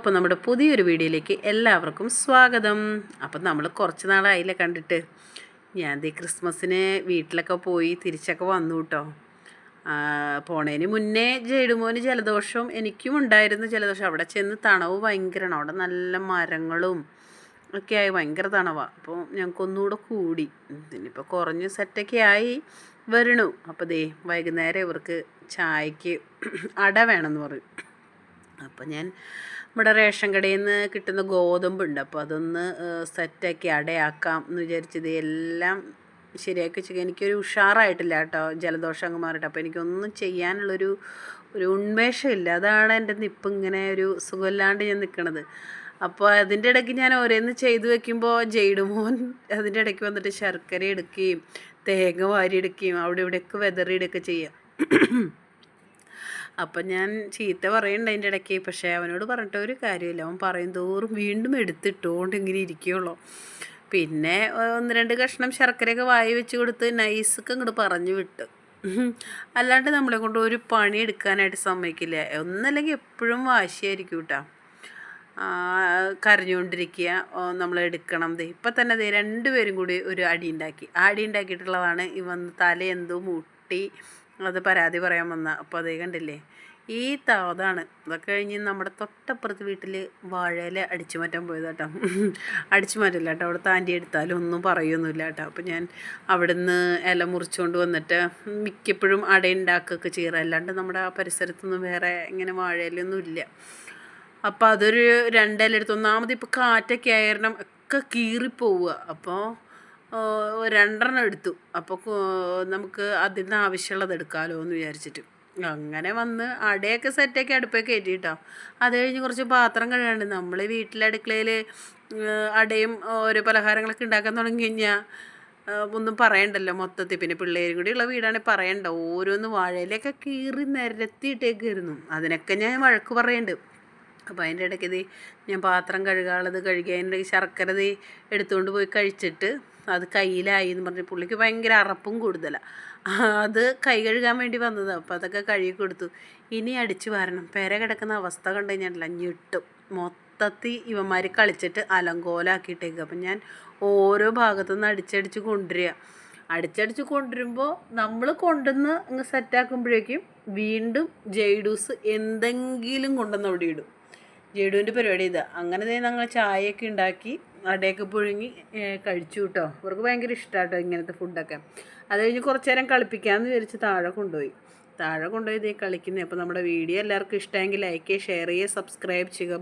അപ്പോൾ നമ്മുടെ പുതിയൊരു വീഡിയോയിലേക്ക് എല്ലാവർക്കും സ്വാഗതം. അപ്പം നമ്മൾ കുറച്ച് നാളായില്ലേ കണ്ടിട്ട്. ഞാൻ ദേ ക്രിസ്മസിന് വീട്ടിലൊക്കെ പോയി തിരിച്ചൊക്കെ വന്നു കേട്ടോ പോണേന് മുന്നേ ജയിടുമോന് ജലദോഷം എനിക്കും ഉണ്ടായിരുന്നു ജലദോഷം. അവിടെ ചെന്ന് തണവ് ഭയങ്കരമാണ് അവിടെ നല്ല മരങ്ങളും ഒക്കെ ആയി. ഭയങ്കര തണവാണ് അപ്പോൾ ഞങ്ങൾക്കൊന്നുകൂടെ കൂടി. പിന്നിപ്പോൾ കുറഞ്ഞ് സെറ്റൊക്കെ ആയി വരണു. അപ്പോൾ ദേ വൈകുന്നേരം ഇവർക്ക് ചായക്ക് അട വേണമെന്ന് പറയും. അപ്പോൾ ഞാൻ നമ്മുടെ റേഷൻ കടയിൽ നിന്ന് കിട്ടുന്ന ഗോതമ്പുണ്ട്. അപ്പോൾ അതൊന്ന് സെറ്റാക്കി അടയാക്കാം എന്ന് വിചാരിച്ചത് എല്ലാം ശരിയാക്കി വെച്ചാൽ എനിക്കൊരു ഉഷാറായിട്ടില്ല കേട്ടോ ജലദോഷം അങ്ങ് മാറിയിട്ട്. അപ്പോൾ എനിക്കൊന്നും ചെയ്യാനുള്ളൊരു ഒരു ഉന്മേഷമില്ല. അതാണ് എന്റെ നിപ്പ് ഇങ്ങനെ ഒരു സുഖമില്ലാണ്ട് ഞാൻ നിൽക്കണത് അപ്പോൾ അതിന്റെ ഇടയ്ക്ക് ഞാൻ ഓരോന്ന് ചെയ്തു വെക്കുമ്പോൾ ജയിടുമോൻ അതിന്റെ ഇടയ്ക്ക് വന്നിട്ട് ശർക്കര എടുക്കുകയും തേങ്ങ വാരി എടുക്കുകയും അവിടെ ഇവിടെയൊക്കെ വെതറിയിടുകയൊക്കെ ചെയ്യാം. അപ്പം ഞാൻ ചീത്ത പറയുന്നുണ്ട് അതിന്റെ ഇടയ്ക്ക്. പക്ഷേ അവനോട് പറഞ്ഞിട്ട് ഒരു കാര്യമില്ല. അവൻ പറയും തോറും വീണ്ടും എടുത്തിട്ടുകൊണ്ട് ഇങ്ങനെ ഇരിക്കുകയുള്ളൂ പിന്നെ ഒന്ന് രണ്ട് കഷ്ണം ശർക്കരയൊക്കെ വായി വെച്ച് കൊടുത്ത് നൈസൊക്കെ ഇങ്ങോട്ട് പറഞ്ഞു വിട്ടു. അല്ലാണ്ട് നമ്മളെ കൊണ്ട് ഒരു പണി എടുക്കാനായിട്ട് സമ്മതിക്കില്ല. ഒന്നല്ലെങ്കിൽ എപ്പോഴും വാശിയായിരിക്കും കേട്ടോ കരഞ്ഞുകൊണ്ടിരിക്കുക നമ്മൾ എടുക്കണം ഇപ്പം തന്നെ ദേ രണ്ടുപേരും കൂടി ഒരു അടി ഉണ്ടാക്കി. ആ അടി ഉണ്ടാക്കിയിട്ടുള്ളതാണ് ഇവന്ന് തല എന്തോ മുട്ടി അത് പരാതി പറയാൻ വന്ന. അപ്പോൾ അതേ കണ്ടില്ലേ? ഈ താതാണ്. അതൊക്കെ കഴിഞ്ഞ് നമ്മുടെ തൊട്ടപ്പുറത്ത് വീട്ടിൽ വാഴയില അടിച്ചു മാറ്റാൻ പോയത് കേട്ടോ അടിച്ചു മാറ്റില്ല കേട്ടോ. അവിടെ താണ്ടി എടുത്താലും ഒന്നും പറയൊന്നുമില്ല കേട്ടോ. അപ്പോൾ ഞാൻ അവിടുന്ന് ഇല മുറിച്ചുകൊണ്ട് വന്നിട്ട് മിക്കപ്പോഴും അട ഉണ്ടാക്കുകയൊക്കെ ചെയ്യാറ്. അല്ലാണ്ട് നമ്മുടെ ആ പരിസരത്തൊന്നും വേറെ ഇങ്ങനെ വാഴയിലൊന്നും ഇല്ല. അപ്പോൾ അതൊരു രണ്ടില എടുത്ത് ഒന്നാമത് ഇപ്പോൾ കാറ്റൊക്കെ ആയിരണം ഒക്കെ കീറിപ്പോവുക. അപ്പോൾ രണ്ടെണ്ണം എടുത്തു. അപ്പോൾ നമുക്ക് അതിൽ നിന്ന് ആവശ്യമുള്ളത് എടുക്കാമല്ലോ എന്ന് വിചാരിച്ചിട്ട്. അങ്ങനെ വന്ന് അടയൊക്കെ സെറ്റാക്കി അടുപ്പേ കയറ്റി കേട്ടോ അത് കഴിഞ്ഞ് കുറച്ച് പാത്രം കഴുകാണ്ട് നമ്മൾ വീട്ടിലെ അടുക്കളയിൽ അടയും ഓരോ പലഹാരങ്ങളൊക്കെ ഉണ്ടാക്കാൻ തുടങ്ങി കഴിഞ്ഞാൽ ഒന്നും പറയണ്ടല്ലോ മൊത്തത്തിൽ. പിന്നെ പിള്ളേരും കൂടിയുള്ള വീടാണെങ്കിൽ പറയണ്ട. ഓരോന്ന് വാഴയിലൊക്കെ കീറി നിരത്തിയിട്ടേക്കായിരുന്നു. അതിനൊക്കെ ഞാൻ വഴക്ക് പറയുന്നുണ്ട് അപ്പോൾ അതിന്റെ ഇടയ്ക്ക് ഇത് ഞാൻ പാത്രം കഴുകാനുള്ളത് കഴുകി അതിന്റെ ഇടയ്ക്ക് ശർക്കര ഇത് എടുത്തുകൊണ്ട് പോയി കഴിച്ചിട്ട് അത് കയ്യിലായി എന്ന് പറഞ്ഞ് പുള്ളിക്ക് ഭയങ്കര അറപ്പും കൂടുതലാണ് അത് കൈ കഴുകാൻ വേണ്ടി വന്നത്. അപ്പോൾ അതൊക്കെ കഴുകി കൊടുത്തു. ഇനി അടിച്ചു വരണം. പെര കിടക്കുന്ന അവസ്ഥ കണ്ടു കഴിഞ്ഞാൽ ഞെട്ടും. മൊത്തത്തിൽ ഇവന്മാർ കളിച്ചിട്ട് അലങ്കോലാക്കിയിട്ടേക്ക് അപ്പം ഞാൻ ഓരോ ഭാഗത്തു നിന്ന് അടിച്ചടിച്ച് കൊണ്ടുവരിക. അടിച്ചടിച്ച് കൊണ്ടുവരുമ്പോൾ നമ്മൾ കൊണ്ടുവന്ന് അങ്ങ് സെറ്റാക്കുമ്പോഴേക്കും വീണ്ടും ജെയ്ഡൂസ് എന്തെങ്കിലും കൊണ്ടുവന്ന് അവിടെ ഇടും. ജെയ്ഡുവിന്റെ പരിപാടി ഇതാ. അങ്ങനെ ഞങ്ങൾ ചായയൊക്കെ ഉണ്ടാക്കി അടയൊക്കെ പുഴുങ്ങി കഴിച്ചു കേട്ടോ ഇവർക്ക് ഭയങ്കര ഇഷ്ടമാട്ടോ ഇങ്ങനത്തെ ഫുഡൊക്കെ അത് കഴിഞ്ഞ് കുറച്ച് നേരം കളിപ്പിക്കാമെന്ന് വിചാരിച്ച് താഴെ കൊണ്ടുപോയി. താഴെ കൊണ്ടുപോയി ഇതേ കളിക്കുന്നത് അപ്പോൾ നമ്മുടെ വീഡിയോ എല്ലാവർക്കും ഇഷ്ടമെങ്കിൽ ലൈക്ക് ചെയ്യുക ഷെയർ ചെയ്യുക സബ്സ്ക്രൈബ് ചെയ്യുക.